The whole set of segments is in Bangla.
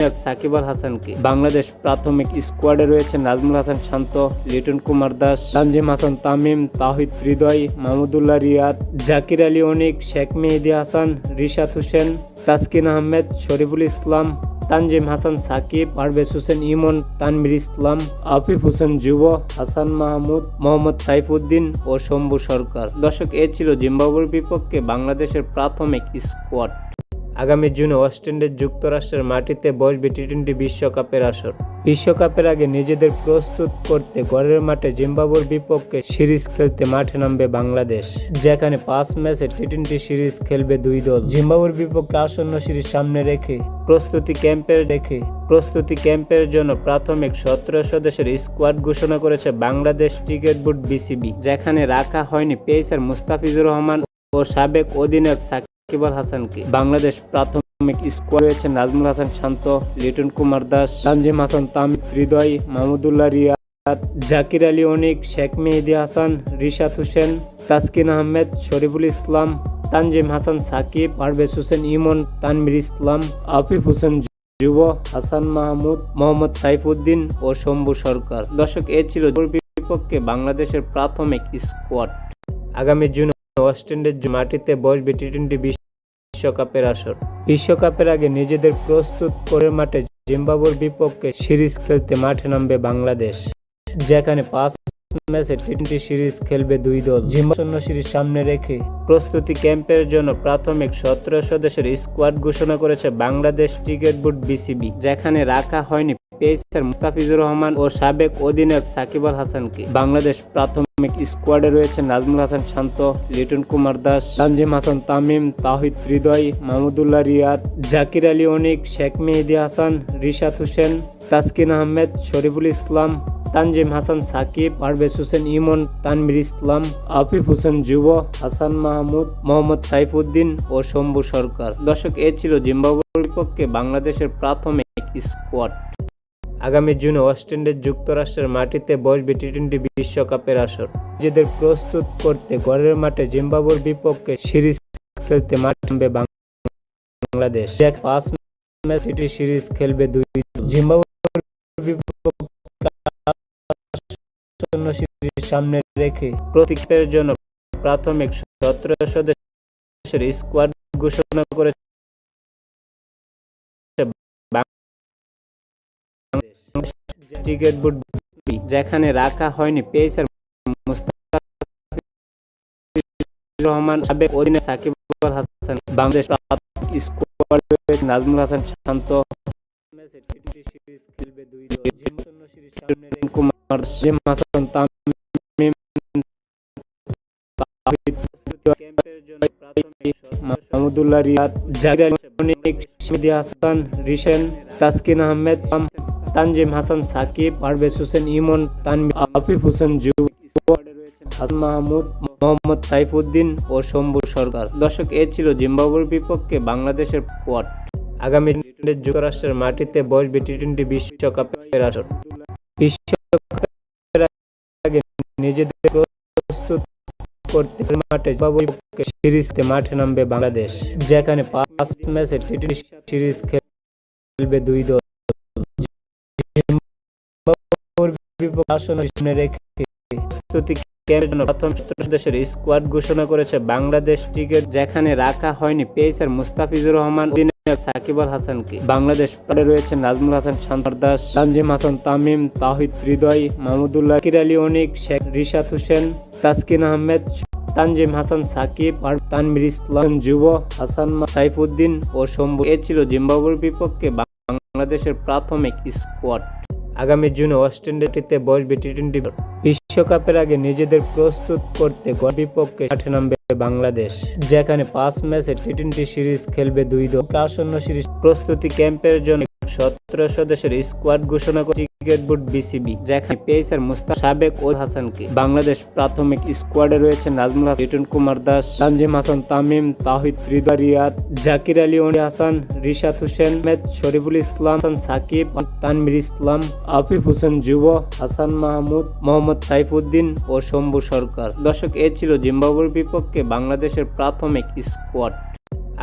অধিনায়ক সাকিব আল হাসানকে। বাংলাদেশ প্রাথমিক স্কোয়াডে রয়েছেন নাজমুল হাসান শান্ত, লিটন কুমার দাস, তানজিম হাসান তামিম, তাহিদ হৃদয়, মাহমুদুল্লাহ রিয়াদ, জাকির আলী অনিক, শেখ মেহেদি হাসান, রিশাদ হোসেন, তাসকিন আহমেদ, শরীফুল ইসলাম, তানজিম হাসান সাকিব, পারভেজ হোসেন ইমন তানমির ইসলাম, আফিফ হোসেন যুব, হাসান মাহমুদ, মোহাম্মদ সাইফুদ্দিন ও শম্ভু সরকার। দর্শক, এ ছিল জিম্বাবুয়ের বিপক্ষে বাংলাদেশের প্রাথমিক স্কোয়াড। আগামী জুনে ওয়েস্ট ইন্ডিজ যুক্তরাষ্ট্রের মাটিতে বসবে টি টোয়েন্টি বিশ্বকাপের আসর। বিশ্বকাপের আগে নিজেদের প্রস্তুত করতে ঘরের মাঠে জিম্বাবুয়ের বিপক্ষে সিরিজ খেলতে মাঠে নামবে বাংলাদেশ। যেখানে পাঁচ ম্যাচে টি টোয়েন্টি সিরিজ খেলবে দুই দল। জিম্বাবুয়ের বিপক্ষে আসন্ন সিরিজ সামনে রেখে, প্রস্তুতি ক্যাম্পের রেখে, প্রস্তুতি ক্যাম্পের জন্য প্রাথমিক সতেরো সদস্যের স্কোয়াড ঘোষণা করেছে বাংলাদেশ ক্রিকেট বোর্ড বিসিবি, যেখানে রাখা হয়নি পেসার মুস্তাফিজুর রহমান ও সাবেক অধিনায়ক সাকিব আল হাসানকে। বাংলাদেশ প্রাথমিক স্কোয়াড রয়েছে নাজমুল হাসান, শান্ত, লিটন কুমার দাস, তানজিম হাসান তামিদ হৃদয়, মাহমুদুল্লাহ রিয়াদ, জাকির আলী অনিক, শেখ মেহেদি হাসান, রিশাদ হোসেন, তাসকিন আহমেদ, শরীফুল ইসলাম, তানজিম হাসান, সাকিব, পারভেজ হোসেন, ইমন তানমির ইসলাম, আফিফ হোসেন যুব, হাসান মাহমুদ, মোহাম্মদ সাইফুদ্দিন ও শম্ভু সরকার। দর্শক, এ ছিল বিপক্ষে বাংলাদেশের প্রাথমিক স্কোয়াড। আগামী জুনে ওয়েস্ট ইন্ডিজ মাটিতে বসবে টি টোয়েন্টি বিশ্বকাপের আসর। বিশ্বকাপের আগে নিজেদের প্রস্তুত করে মাঠে জিম্বাবুর বিপক্ষে সিরিজ খেলতে মাঠে নামবে বাংলাদেশ। যেখানে পাঁচ ম্যাচে টি সিরিজ খেলবে দুই দল। জিম্বাবুন্ন সিরিজ সামনে রেখে প্রস্তুতি ক্যাম্পের জন্য প্রাথমিক সতেরো সদস্যের স্কোয়াড ঘোষণা করেছে বাংলাদেশ ক্রিকেট বোর্ড বিসিবি, যেখানে রাখা হয়নি পেসার মুস্তাফিজুর রহমান ও সাবেক অধিনায়ক সাকিব আল হাসানকে। বাংলাদেশ প্রাথমিক স্কোয়াডে রয়েছে নাজমুল হাসান শান্ত, লিটন কুমার দাস, তানজিম হাসান তামিম, তাহিদ হৃদয়, মাহমুদুল্লাহ রিয়াদ, জাকির আলী অনিক, শেখ মেহেদি হাসান, রিশাদ হোসেন, তাসকিন আহমেদ, শরীফুল ইসলাম তানজিম হাসান, সাকিব, পারভেজ হোসেন, ইমন তানমির ইসলাম, আফিফ হোসেন যুব, হাসান মাহমুদ, মোহাম্মদ সাইফুদ্দিন ও শম্ভু সরকার। দর্শক, এ ছিল জিম্বাবুয়ের বিপক্ষে বাংলাদেশের প্রাথমিক স্কোয়াড। আগামী জুনে ওয়েস্ট ইন্ডিজ যুক্তরাষ্ট্রের মাটিতে বসবে টি টোয়েন্টি বিশ্বকাপের আসর। নিজেদের প্রস্তুত করতে ঘরের মাঠে জিম্বাবুয়ের বিপক্ষে সিরিজ খেলতে মাঠে বাংলাদেশ। পাঁচ ম্যাচ সিরিজ খেলবে দুই জিম্বাবুয়ের বিপক্ষে আসন্ন সামনে রেখে প্রতীকের জন্য প্রাথমিক সতেরো সদস্যের স্কোয়াড ঘোষণা করেছে ক্রিকেট বোর্ড যেখানে রাখা হয়নি পেসার রহমান, সাবেক অধীনে সাকিব হাসান, বাংলাদেশ স্কোয়াড নাজমুল হাসান শান্ত। সিরিজ খেলবে দুই দল। জিম্বাবুয়ে সিরিজ সামনে হাসান মাহমুদ মোহাম্মদ সাইফুদ্দিন ও শম্ভু সরকার দর্শক, এ ছিল জিম্বাবুয়ের বিপক্ষে বাংলাদেশের কোয়াড আগামী যুক্তরাষ্ট্রের মাটিতে বসবে টি টোয়েন্টি বিশ্বকাপের আসর। বিশ্বকাপের নিজেদের প্রস্তুত করতে মাঠে জিম্বাবুয়ের বিপক্ষে সিরিজতে মাঠে নামবে বাংলাদেশ, যেখানে পাঁচ ম্যাচে টি সিরিজ খেলবে দুই দল। প্রথম সদস্যের স্কোয়াড ঘোষণা করেছে বাংলাদেশ ক্রিকেট, যেখানে রাখা হয়নি পেসার মুস্তাফিজুর রহমান। সাকিব আল হাসানকে। বাংলাদেশ পরে রয়েছে নাজমুল হাসান শান্তর দাস, তানজিম হাসান, তামিম, তাহিদ হৃদয়, মাহমুদুল্লাহ, কির আলী অনিক শেখ রিশাদ হোসেন, তাসকিন আহমেদ, তানজিম হাসান, সাকিব আর তানমির ইসলাম, যুব, হাসান সাইফুদ্দিন ও শম্ভু। এ ছিল জিম্বাবুয়ের বিপক্ষে বাংলাদেশের প্রাথমিক স্কোয়াড। আগামী জুনে ওয়েস্ট ইন্ডিজটিতে বসবে টি টোয়েন্টি বিশ্বকাপের আগে নিজেদের প্রস্তুত করতে বিপক্ষে মাঠে নামবে। বাংলাদেশ, যেখানে পাঁচ ম্যাচে টি টোয়েন্টি সিরিজ খেলবে দুই দল। আসন্ন সিরিজ প্রস্তুতি ক্যাম্পের জন্য সতেরো সদস্যের স্কোয়াড ঘোষণা করে ক্রিকেট বোর্ড বিসিবি, যেখানে পেসার মুস্তাক সাবেক ও হাসানকে বাংলাদেশ প্রাথমিক স্কোয়াডে রয়েছে নাজমুল লিটন কুমার দাস, তানজিম হাসান, তামিম, তাহিদ হৃদয়, রিয়াদ, জাকির আলী অনি হাসান, রিশাদ হোসেন, আহমেদ শরীফুল ইসলাম, হাসান সাকিব তানমির ইসলাম, আফিফ হোসেন যুব, হাসান মাহমুদ, মোহাম্মদ সাইফুদ্দিন ও শম্ভু সরকার। দর্শক, এ ছিল জিম্বাবুয়ের বিপক্ষে বাংলাদেশের প্রাথমিক স্কোয়াড।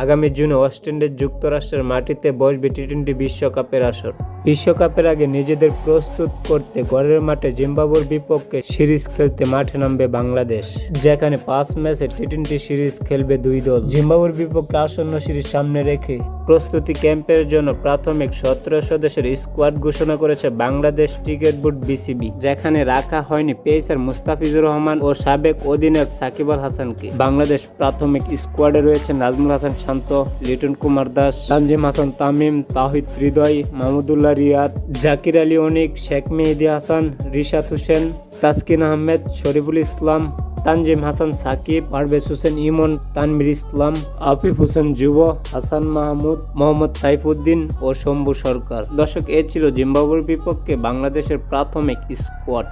আগামী জুনে ওয়েস্ট ইন্ডিজ যুক্তরাষ্ট্রের মাটিতে বসবে টি টোয়েন্টি বিশ্বকাপের আসর। বিশ্বকাপের আগে নিজেদের প্রস্তুত করতে ঘরের মাঠে জিম্বাবুর বিপক্ষে সিরিজ খেলতে মাঠে নামবে বাংলাদেশ। যেখানে পাঁচ ম্যাচে টি টোয়েন্টি সিরিজ খেলবে দুই দল। জিম্বাবুর বিপক্ষে আসন্ন সিরিজ সামনে রেখে প্রস্তুতি ক্যাম্পের জন্য প্রাথমিক সতেরো সদস্যের স্কোয়াড ঘোষণা করেছে বাংলাদেশ ক্রিকেট বোর্ড বিসিবি, যেখানে রাখা হয়নি পেসার মুস্তাফিজুর রহমান ও সাবেক অধিনায়ক সাকিব আল হাসানকে। বাংলাদেশ প্রাথমিক স্কোয়াডে রয়েছে নাজমুল হাসান শান্ত, লিটন কুমার দাস, তানজিম হাসান, তামিম, তাহিদ হৃদয়, মাহমুদুল্লাহ রিয়াদ জাকির আলী অনিক, শেখ মেহেদি হাসান, রিশাদ হোসেন, তাসকিন আহমেদ, শরীফুল ইসলাম, তানজিম হাসান সাকিব, পারভেজ হোসেন ইমন তানমির ইসলাম, আফিফ হোসেন যুব, হাসান মাহমুদ, মোহাম্মদ সাইফুদ্দিন ও শম্ভু সরকার। দর্শক, এ ছিল জিম্বাবুর বিপক্ষে বাংলাদেশের প্রাথমিক স্কোয়াড।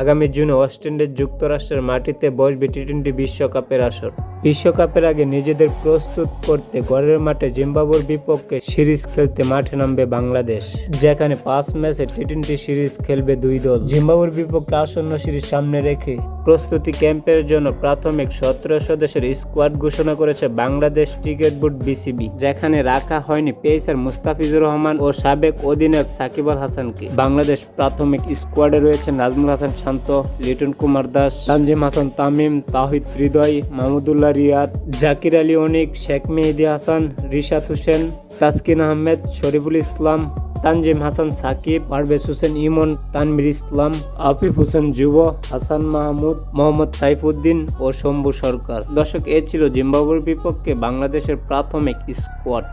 আগামী জুনে ওয়েস্ট ইন্ডিজ যুক্তরাষ্ট্রের মাটিতে বসবে টি টোয়েন্টি বিশ্বকাপের আসর। বিশ্বকাপের আগে নিজেদের প্রস্তুত করতে ঘরের মাঠে জিম্বাবুর বিপক্ষে সিরিজ খেলতে মাঠে নামবে বাংলাদেশ। যেখানে পাঁচ ম্যাচে টি টোয়েন্টি সিরিজ খেলবে দুই দল। জিম্বাবুর বিপক্ষে আসন্ন সিরিজ সামনে রেখে প্রস্তুতি ক্যাম্পের জন্য প্রাথমিক সতেরো সদস্যের স্কোয়াড ঘোষণা করেছে বাংলাদেশ ক্রিকেট বোর্ড বিসিবি। যেখানে রাখা হয়নি পেসার মুস্তাফিজুর রহমান ও সাবেক অধিনায়ক সাকিব আল হাসানকে। বাংলাদেশ প্রাথমিক স্কোয়াডে রয়েছে নাজমুল হাসান শান্ত, লিটন কুমার দাস, তানজিম হাসান, তামিম, তাহিদ হৃদয়, মাহমুদুল্লাহ রিয়াদ জাকির আলী অনিক, শেখ মেহেদি হাসান, রিশাদ হোসেন, তাসকিন আহমেদ, শরীফুল ইসলাম, তানজিম হাসান সাকিব, পারভেজ হোসেন ইমন তানমির ইসলাম, আফিফ হোসেন যুব, হাসান মাহমুদ, মোহাম্মদ সাইফুদ্দিন ও শম্ভু সরকার। দর্শক, এ ছিল জিম্বাবুর বিপক্ষে বাংলাদেশের প্রাথমিক স্কোয়াড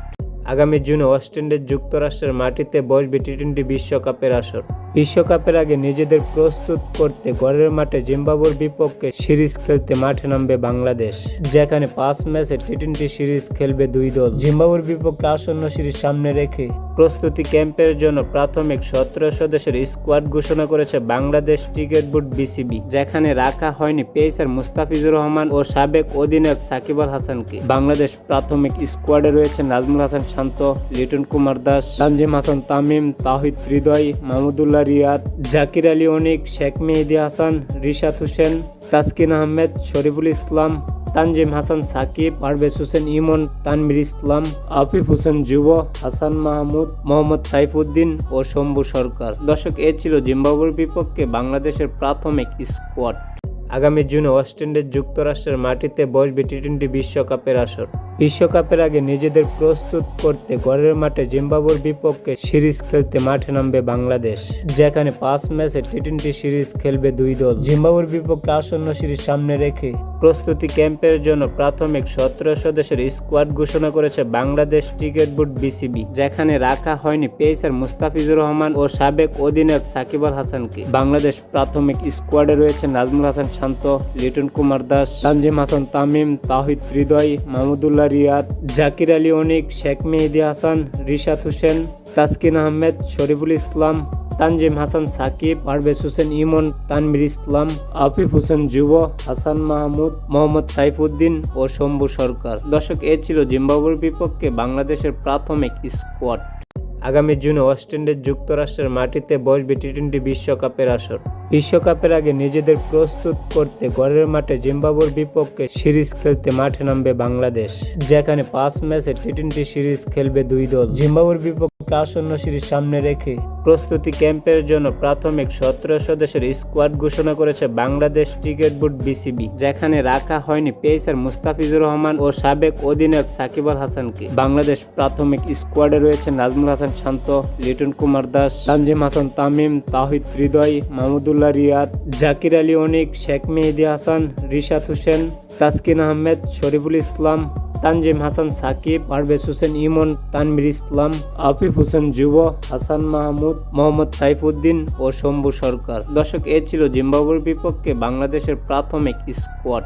আগামী জুনে ওয়েস্ট যুক্তরাষ্ট্রের মাটিতে বসবে টি টোয়েন্টি বিশ্বকাপের আসর। বিশ্বকাপের আগে নিজেদের প্রস্তুত করতে ঘরের মাঠে জিম্বাবুর বিপক্ষে সিরিজ খেলতে মাঠে নামবে বাংলাদেশ। যেখানে পাঁচ ম্যাচে টি টোয়েন্টি সিরিজ খেলবে দুই দল। জিম্বাবুর বিপক্ষে আসন্ন সিরিজ সামনে রেখে প্রস্তুতি ক্যাম্পের জন্য প্রাথমিক সতেরো সদস্যের স্কোয়াড ঘোষণা করেছে বাংলাদেশ ক্রিকেট বোর্ড বিসিবি, যেখানে রাখা হয়নি পেসার মুস্তাফিজুর রহমান ও সাবেক অধিনায়ক সাকিব আল হাসানকে। বাংলাদেশ প্রাথমিক স্কোয়াডে রয়েছে নাজমুল হাসান শান্ত, লিটন কুমার দাস, তানজিম হাসান তামিম, তাহিদ হৃদয়, মাহমুদুল্লাহ রিয়াদ, জাকির আলী অনিক, শেখ মেহেদি হাসান, রিশাদ হোসেন তাসকিন আহমেদ, শরীফুল ইসলাম, তানজিম হাসান সাকিব, পারভেজ হোসেন ইমন তানমির ইসলাম, আফিফ হোসেন যুব, হাসান মাহমুদ, মোহাম্মদ সাইফুদ্দিন ও শম্ভু সরকার। দর্শক, এ ছিল জিম্বাবুর বিপক্ষে বাংলাদেশের প্রাথমিক স্কোয়াড। আগামী জুনে ওয়েস্ট ইন্ডিজ যুক্তরাষ্ট্রের মাটিতে বসবে টি টোয়েন্টি বিশ্বকাপের আসর। বিশ্বকাপের আগে নিজেদের প্রস্তুত করতে ঘরের মাঠে জিম্বাবুর বিপক্ষে সিরিজ খেলতে মাঠে নামবে বাংলাদেশ। যেখানে পাঁচ ম্যাচে টি টোয়েন্টি সিরিজ খেলবে দুই দল। জিম্বাবুর বিপক্ষে আসন্ন সিরিজ সামনে রেখে প্রস্তুতি ক্যাম্পের জন্য প্রাথমিক সতেরো সদস্যের স্কোয়াড ঘোষণা করেছে বাংলাদেশ ক্রিকেট বোর্ড বিসিবি। যেখানে রাখা হয়নি পেসার মুস্তাফিজুর রহমান ও সাবেক অধিনায়ক সাকিব আল হাসানকে। বাংলাদেশ প্রাথমিক স্কোয়াডে রয়েছে নাজমুল হাসান শান্ত, লিটন কুমার দাস, তানজিম হাসান, তামিম তাহিদ, হৃদয় মাহমুদুল্লাহ রিয়াদ জাকির আলী অনিক, শেখ মেহেদি হাসান, রিশাদ হোসেন, তাসকিন আহমেদ, শরীফুল ইসলাম, তানজিম হাসান সাকিব, পারভেজ হোসেন ইমন তানমির ইসলাম, আফিফ হোসেন যুব, হাসান মাহমুদ, মোহাম্মদ সাইফুদ্দিন ও শম্ভু সরকার। দর্শক, এ ছিল জিম্বাবুর বিপক্ষে বাংলাদেশের প্রাথমিক স্কোয়াড। আগামী জুনে ওয়েস্ট ইন্ডিজ যুক্তরাষ্ট্রের মাটিতে বসবে টি টোয়েন্টি বিশ্বকাপের আসর। বিশ্বকাপের আগে নিজেদের প্রস্তুত করতে ঘরের মাঠে জিম্বাবুর বিপক্ষে সিরিজ খেলতে মাঠে নামবে বাংলাদেশ। যেখানে পাঁচ ম্যাচে টি টোয়েন্টি সিরিজ খেলবে দুই দল। জিম্বাবুর বিপক্ষে আসন্ন সিরিজ সামনে রেখে প্রস্তুতি ক্যাম্পের জন্য প্রাথমিক সতেরো সদস্যের স্কোয়াড ঘোষণা করেছে বাংলাদেশ ক্রিকেট বোর্ড বিসিবি, যেখানে রাখা হয়নি পেসার মুস্তাফিজুর রহমান ও সাবেক অধিনায়ক সাকিব আল হাসানকে। বাংলাদেশ প্রাথমিক স্কোয়াডে রয়েছে নাজমুল হাসান শান্ত, লিটন কুমার দাস, তানজিম হাসান তামিম, তাহিদ হৃদয়, মাহমুদুল্লাহ রিয়াদ, জাকির আলী অনিক, শেখ মেহেদি হাসান, রিশাদ হোসেন, তাসকিন আহমেদ, শরীফুল ইসলাম তানজিম হাসান, সাকিব, পারভেজ হোসেন, ইমন তানমির ইসলাম, আফিফ হোসেন যুব, হাসান মাহমুদ, মোহাম্মদ সাইফুদ্দিন ও শম্ভু সরকার। দর্শক, এ ছিল জিম্বাবুর বিপক্ষে বাংলাদেশের প্রাথমিক স্কোয়াড।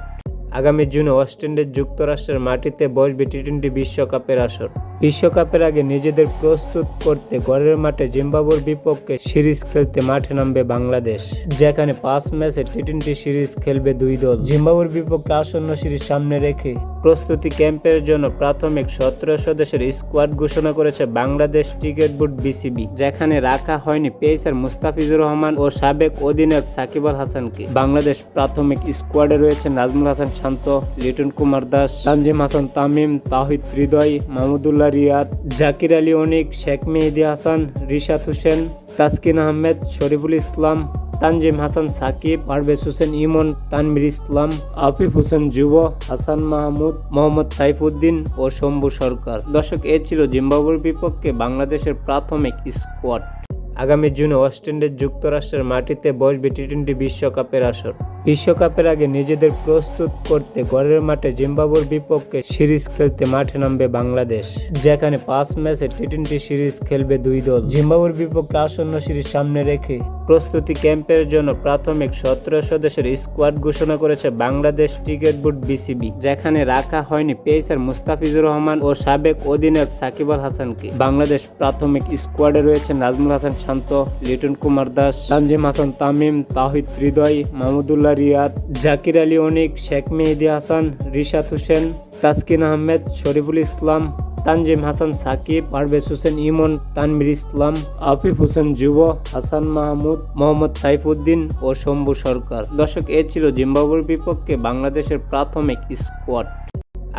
আগামী জুনে ওয়েস্ট ইন্ডিজ যুক্তরাষ্ট্রের মাটিতে বসবে টি টোয়েন্টি বিশ্বকাপের আসর। বিশ্বকাপের আগে নিজেদের প্রস্তুত করতে ঘরের মাঠে জিম্বাবুর বিপক্ষে সিরিজ খেলতে মাঠে নামবে বাংলাদেশ, যেখানে পাঁচ ম্যাচে টি টোয়েন্টি সিরিজ খেলবে দুই দল। জিম্বাবুর বিপক্ষে আসন্ন সিরিজ সামনে রেখে প্রস্তুতি ক্যাম্পের জন্য প্রাথমিক সতেরো সদস্যের স্কোয়াড ঘোষণা করেছে বাংলাদেশ ক্রিকেট বোর্ড বিসিবি, যেখানে রাখা হয়নি পেসার মুস্তাফিজুর রহমান ও সাবেক অধিনায়ক সাকিব আল হাসানকে। বাংলাদেশ প্রাথমিক স্কোয়াডে রয়েছে নাজমুল হাসান শান্ত, লিটন কুমার দাস, তানজিম হাসান তামিম, তাহিদ হৃদয়, মাহমুদুল্লাহ রিয়াদ, জাকির আলী অনিক, শেখ মেহেদি হাসান, রিশাদ হোসেন, তাসকিন আহমেদ, শরীফুল ইসলাম তানজিম হাসান, সাকিব, পারভেজ হোসেন, ইমন তানমির ইসলাম, আফিফ হোসেন যুব, হাসান মাহমুদ, মোহাম্মদ সাইফুদ্দিন ও শম্ভু সরকার। দর্শক, এ ছিল জিম্বাবুয়ের বিপক্ষে বাংলাদেশের প্রাথমিক স্কোয়াড। আগামী জুনে ওয়েস্ট ইন্ডিজ যুক্তরাষ্ট্রের মাটিতে বসবে টি টোয়েন্টি বিশ্বকাপের আসর। বিশ্বকাপের আগে নিজেদের প্রস্তুত করতে ঘরের মাঠে জিম্বাবুর বিপক্ষে সিরিজ খেলতে মাঠে নামবে বাংলাদেশ। যেখানে পাঁচ ম্যাচে টি টোয়েন্টি সিরিজ খেলবে দুই দল। জিম্বাবুর বিপক্ষে আসন্ন সিরিজ সামনে রেখে প্রস্তুতি ক্যাম্পের জন্য প্রাথমিক সতেরো সদস্যের স্কোয়াড ঘোষণা করেছে বাংলাদেশ ক্রিকেট বোর্ড বিসিবি, যেখানে রাখা হয়নি পেসার মুস্তাফিজুর রহমান ও সাবেক অধিনায়ক সাকিব আল হাসানকে। বাংলাদেশ প্রাথমিক স্কোয়াডে রয়েছে নাজমুল হাসান শান্ত, লিটন কুমার দাস, তানজিম হাসান, তামিম, তাহিদ হৃদয়, মাহমুদুল্লাহ রিয়াদ জাকির আলী অনিক, শেখ মেহেদি হাসান, রিশাদ হোসেন, তাসকিন আহমেদ, শরীফুল ইসলাম, তানজিম হাসান সাকিব, পারভেজ হোসেন ইমন তানমির ইসলাম, আফিফ হোসেন যুব, হাসান মাহমুদ, মোহাম্মদ সাইফুদ্দিন ও শম্ভু সরকার। দর্শক, এ ছিল জিম্বাবুয়ের বিপক্ষে বাংলাদেশের প্রাথমিক স্কোয়াড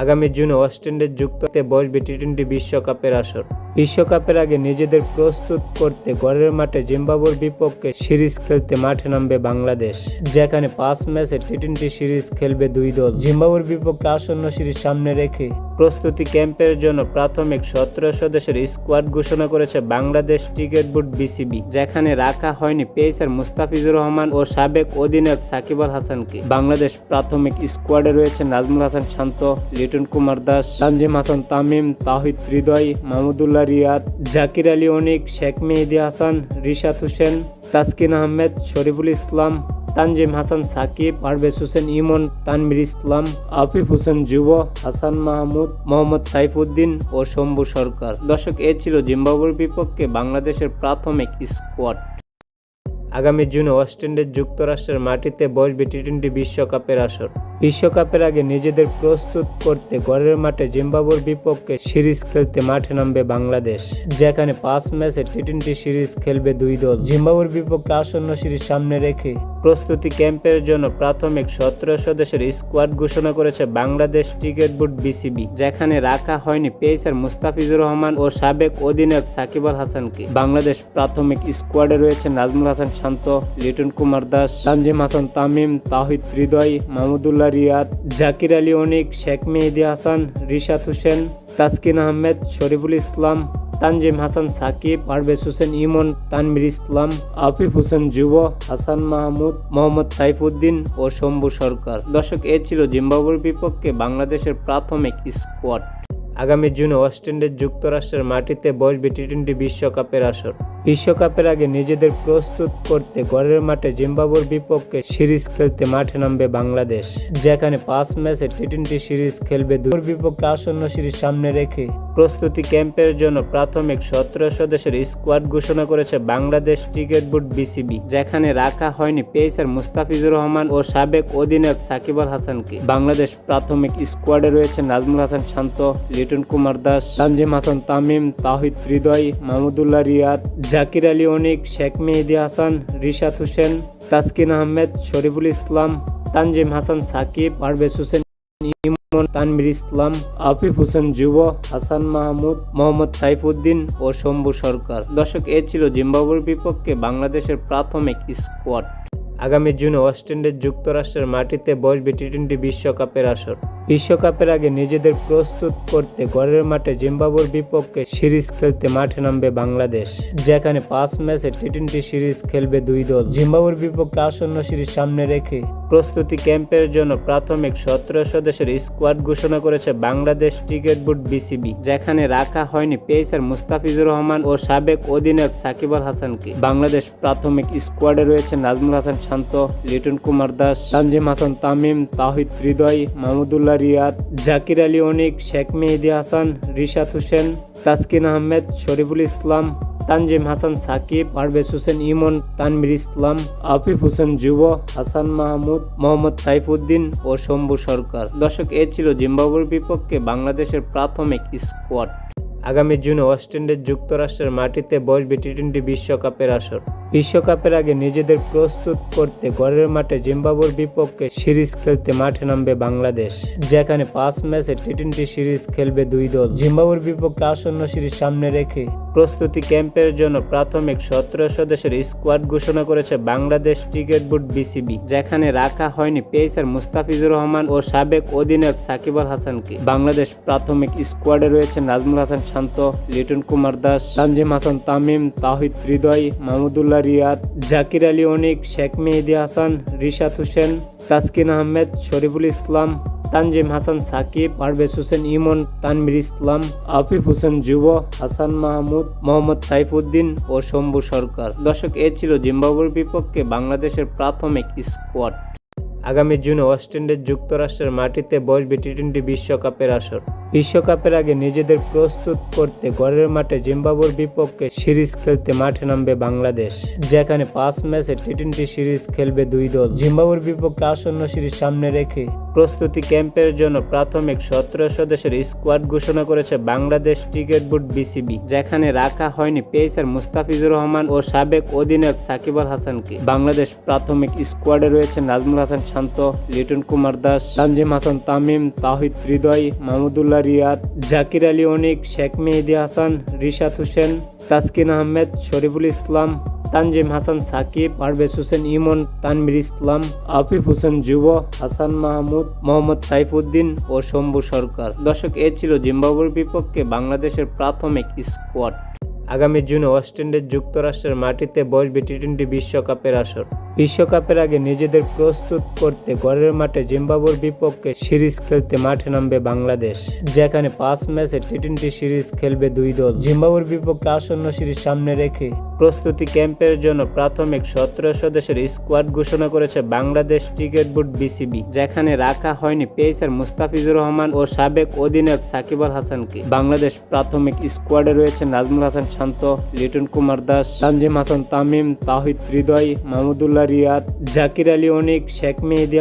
আগামী জুনে ওয়েস্ট ইন্ডিজ যুক্ততে বসবে টি টোয়েন্টি বিশ্বকাপের আসর। বিশ্বকাপের আগে নিজেদের প্রস্তুত করতে ঘরের মাঠে জিম্বাবুর বিপক্ষে সিরিজ খেলতে মাঠে নামবে বাংলাদেশ। যেখানে পাঁচ ম্যাচে টি টোয়েন্টি সিরিজ খেলবে দুই দল। জিম্বাবুর বিপক্ষে আসন্ন সিরিজ সামনে রেখে প্রস্তুতি ক্যাম্পের জন্য প্রাথমিক সতেরো সদস্যের স্কোয়াড ঘোষণা করেছে বাংলাদেশ ক্রিকেট বোর্ড বিসিবি। যেখানে রাখা হয়নি পেসার মুস্তাফিজুর রহমান ও সাবেক অধিনায়ক সাকিব আল হাসানকে। বাংলাদেশ প্রাথমিক স্কোয়াডে রয়েছে নাজমুল হাসান শান্ত, লিটন কুমার দাস, তানজিম হাসান, তামিম, তাহিদ হৃদয়, মাহমুদুল্লাহ রিয়াদ জাকির আলী অনিক, শেখ মেহেদি হাসান, রিশাদ হোসেন, তাসকিন আহমেদ, শরীফুল ইসলাম, তানজিম হাসান সাকিব, পারভেজ হোসেন ইমন তানমির ইসলাম, আফিফ হোসেন যুব, হাসান মাহমুদ, মোহাম্মদ সাইফুদ্দিন ও শম্ভু সরকার। দর্শক, এ ছিল জিম্বাবুয়ের বিপক্ষে বাংলাদেশের প্রাথমিক স্কোয়াড আগামী জুনে ওয়েস্ট ইন্ডিজ যুক্তরাষ্ট্রের মাটিতে বসবে টি টোয়েন্টি বিশ্বকাপের আসর। বিশ্বকাপের আগে নিজেদের প্রস্তুত করতে ঘরের মাঠে জিম্বাবুর বিপক্ষে সিরিজ খেলতে মাঠে নামবে বাংলাদেশ। যেখানে পাঁচ ম্যাচে টি টোয়েন্টি সিরিজ খেলবে দুই দল। জিম্বাবুর বিপক্ষে আসন্ন সিরিজ সামনে রেখে প্রস্তুতি ক্যাম্পের জন্য প্রাথমিক সতেরো সদস্যের স্কোয়াড ঘোষণা করেছে বাংলাদেশ ক্রিকেট বোর্ড বিসিবি, যেখানে রাখা হয়নি পেসার মুস্তাফিজুর রহমান ও সাবেক অধিনায়ক সাকিব আল হাসানকে। বাংলাদেশ প্রাথমিক স্কোয়াডে রয়েছে নাজমুল হাসান শান্ত, লিটন কুমার দাস, তানজিম হাসান তামিম, তাহিদ হৃদয়, মাহমুদুল্লাহ রিয়াদ, জাকির আলী অনিক, শেখ মেহেদি হাসান, রিশাদ হোসেন তাসকিন আহমেদ, শরীফুল ইসলাম, তানজিম হাসান সাকিব, পারভেজ হোসেন ইমন তানমির ইসলাম, আফিফ হোসেন যুব, হাসান মাহমুদ, মোহাম্মদ সাইফুদ্দিন ও শম্ভু সরকার। দর্শক, এ ছিল জিম্বাবুয়ের বিপক্ষে বাংলাদেশের প্রাথমিক স্কোয়াড। আগামী জুনে ওয়েস্ট ইন্ডিজ যুক্তরাষ্ট্রের মাটিতে বসবে টি টোয়েন্টি বিশ্বকাপের আসর। বিশ্বকাপের আগে নিজেদের প্রস্তুত করতে ঘরের মাঠে জিম্বাবুর বিপক্ষে সিরিজ খেলতে মাঠে নামবে বাংলাদেশ। যেখানে পাঁচ ম্যাচে টি টোয়েন্টি সিরিজ খেলবে দুই বিপক্ষে আসন্ন সিরিজ সামনে রেখে প্রস্তুতি ক্যাম্পের জন্য প্রাথমিক সতেরো সদস্যের স্কোয়াড ঘোষণা করেছে বাংলাদেশ ক্রিকেট বোর্ড বিসিবি। যেখানে রাখা হয়নি পেসার মুস্তাফিজুর রহমান ও সাবেক অধিনায়ক সাকিব আল হাসানকে। বাংলাদেশ প্রাথমিক স্কোয়াডে রয়েছে নাজমুল হাসান শান্ত, লিটন কুমার দাস, তানজিম হাসান তামিম, তাহিদ হৃদয়, মাহমুদুল্লাহ রিয়াদ জাকির আলী অনিক, শেখ মেহেদি হাসান, রিশাদ হোসেন, তাসকিন আহমেদ, শরীফুল ইসলাম, তানজিম হাসান সাকিব, পারভেজ হোসেন ইমন তানমির ইসলাম, আফিফ হোসেন যুব, হাসান মাহমুদ, মোহাম্মদ সাইফুদ্দিন ও শম্ভু সরকার। দর্শক, এ ছিল জিম্বাবুয়ের বিপক্ষে বাংলাদেশের প্রাথমিক স্কোয়াড আগামী জুনে ওয়েস্ট ইন্ডিজ যুক্তরাষ্ট্রের মাটিতে বসবে টি টোয়েন্টি বিশ্বকাপের আসর। বিশ্বকাপের আগে নিজেদের প্রস্তুত করতে ঘরের মাঠে জিম্বাবুর বিপক্ষে সিরিজ খেলতে মাঠে নামবে বাংলাদেশ। যেখানে পাঁচ ম্যাচে টি টোয়েন্টি সিরিজ খেলবে দুই দল। জিম্বাবুর বিপক্ষে আসন্ন সিরিজ সামনে রেখে প্রস্তুতি ক্যাম্পের জন্য প্রাথমিক সতেরো সদস্যের স্কোয়াড ঘোষণা করেছে বাংলাদেশ ক্রিকেট বোর্ড বিসিবি, যেখানে রাখা হয়নি পেসার মুস্তাফিজুর রহমান ও সাবেক অধিনায়ক সাকিব আল হাসানকে। বাংলাদেশ প্রাথমিক স্কোয়াডে রয়েছে নাজমুল হাসান শান্ত, লিটন কুমার দাস, তানজিম হাসান তামিম, তাহিদ হৃদয়, মাহমুদুল্লাহ রিয়াদ, জাকির আলী অনিক, শেখ মেহেদি হাসান, রিশাদ হোসেন, তাসকিন আহমেদ, শরীফুল ইসলাম, তানজিম হাসান সাকিব, পারভেজ হোসেন ইমন তানমির ইসলাম, আফিফ হোসেন যুব, হাসান মাহমুদ, মোহাম্মদ সাইফুদ্দিন ও শম্ভু সরকার। দর্শক, এ ছিল জিম্বাবুয়ের বিপক্ষে বাংলাদেশের প্রাথমিক স্কোয়াড আগামী জুনে ওয়েস্ট ইন্ডিজ যুক্তরাষ্ট্রের মাটিতে বসবে টি টোয়েন্টি বিশ্বকাপের আসর। বিশ্বকাপের আগে নিজেদের প্রস্তুত করতে ঘরের মাঠে জিম্বাবুর বিপক্ষে সিরিজ খেলতে মাঠে নামবে বাংলাদেশ, যেখানে পাঁচ ম্যাচে টি টোয়েন্টি সিরিজ খেলবে দুই দল। জিম্বাবুর বিপক্ষে আসন্ন সিরিজ সামনে রেখে প্রস্তুতি ক্যাম্পের জন্য প্রাথমিক সতেরো সদস্যের স্কোয়াড ঘোষণা করেছে বাংলাদেশ ক্রিকেট বোর্ড বিসিবি, যেখানে রাখা হয়নি পেসার মুস্তাফিজুর রহমান ও সাবেক অধিনায়ক সাকিব আল হাসানকে। বাংলাদেশ প্রাথমিক স্কোয়াডে রয়েছে নাজমুল হাসান শান্ত, লিটন কুমার দাস, তানজিম হাসান, তামিম, তাহিদ হৃদয়, মাহমুদুল্লাহ রিয়াদ, জাকির আলী অনিক, শেখ মেহেদি হাসান, রিশাদ হোসেন, তাসকিন আহমেদ, শরীফুল ইসলাম, তানজিম হাসান, সাকিব, পারভেজ হোসেন ইমন তানমির ইসলাম, আফিফ হোসেন যুব, হাসান মাহমুদ, মোহাম্মদ সাইফুদ্দিন ও শম্ভু সরকার। দর্শক, এ ছিল জিম্বাবুয়ের বিপক্ষে বাংলাদেশের প্রাথমিক স্কোয়াড আগামী জুনে ওয়েস্ট ইন্ডিজ যুক্তরাষ্ট্রের মাটিতে বসবে টি টোয়েন্টি বিশ্বকাপের আসর। বিশ্বকাপের আগে নিজেদের প্রস্তুত করতে ঘরের মাঠে জিম্বাবুর বিপক্ষে সিরিজ খেলতে মাঠে নামবে বাংলাদেশ, যেখানে পাঁচ ম্যাচে টি টোয়েন্টি সিরিজ খেলবে দুই দল। জিম্বাবুর বিপক্ষে আসন্ন সিরিজ সামনে রেখে প্রস্তুতি ক্যাম্পের জন্য প্রাথমিক সতেরো সদস্যের স্কোয়াড ঘোষণা করেছে বাংলাদেশ ক্রিকেট বোর্ড বিসিবি, যেখানে রাখা হয়নি পেসার মুস্তাফিজুর রহমান ও সাবেক অধিনায়ক সাকিব আল হাসানকে। বাংলাদেশ প্রাথমিক স্কোয়াডে রয়েছে নাজমুল হাসান শান্ত, লিটন কুমার দাস, তানজিম হাসান, তামিম, তাহিদ হৃদয়, মাহমুদুল্লাহ রিয়াদ, জাকির আলী অনিক, শেখ মেহেদি হাসান, রিশাদ হোসেন, তাসকিন আহমেদ, শরীফুল ইসলাম, তানজিম হাসান, সাকিব, পারভেজ হোসেন ইমন তানমির ইসলাম, আফিফ হোসেন যুব, হাসান মাহমুদ, মোহাম্মদ সাইফুদ্দিন ও শম্ভু সরকার। দর্শক, এ ছিল জিম্বাবুয়ের বিপক্ষে বাংলাদেশের প্রাথমিক স্কোয়াড আগামী জুনে ওয়েস্ট ইন্ডিজ যুক্তরাষ্ট্রের মাটিতে বসবে টি টোয়েন্টি বিশ্বকাপের আসর। বিশ্বকাপের আগে নিজেদের প্রস্তুত করতে ঘরের মাঠে জিম্বাবুয়ের বিপক্ষে সিরিজ খেলতে মাঠে নামবে বাংলাদেশ। যেখানে পাঁচ ম্যাচে টি টোয়েন্টি সিরিজ খেলবে দুই দল। জিম্বাবুয়ের বিপক্ষে আসন্ন সিরিজ সামনে রেখে প্রস্তুতি ক্যাম্পের জন্য প্রাথমিক সতেরো সদস্যের স্কোয়াড ঘোষণা করেছে বাংলাদেশ ক্রিকেট বোর্ড বিসিবি। যেখানে রাখা হয়নি পেসার মুস্তাফিজুর রহমান ও সাবেক অধিনায়ক সাকিব আল হাসানকে। বাংলাদেশ প্রাথমিক স্কোয়াডে রয়েছে নাজমুল হাসান শান্ত, লিটন কুমার দাস, তানজিম হাসান তামিম, তাহিদ হৃদয়, মাহমুদুল্লাহ রিয়াদ, জাকির আলী অনিক, শেখ মেহেদি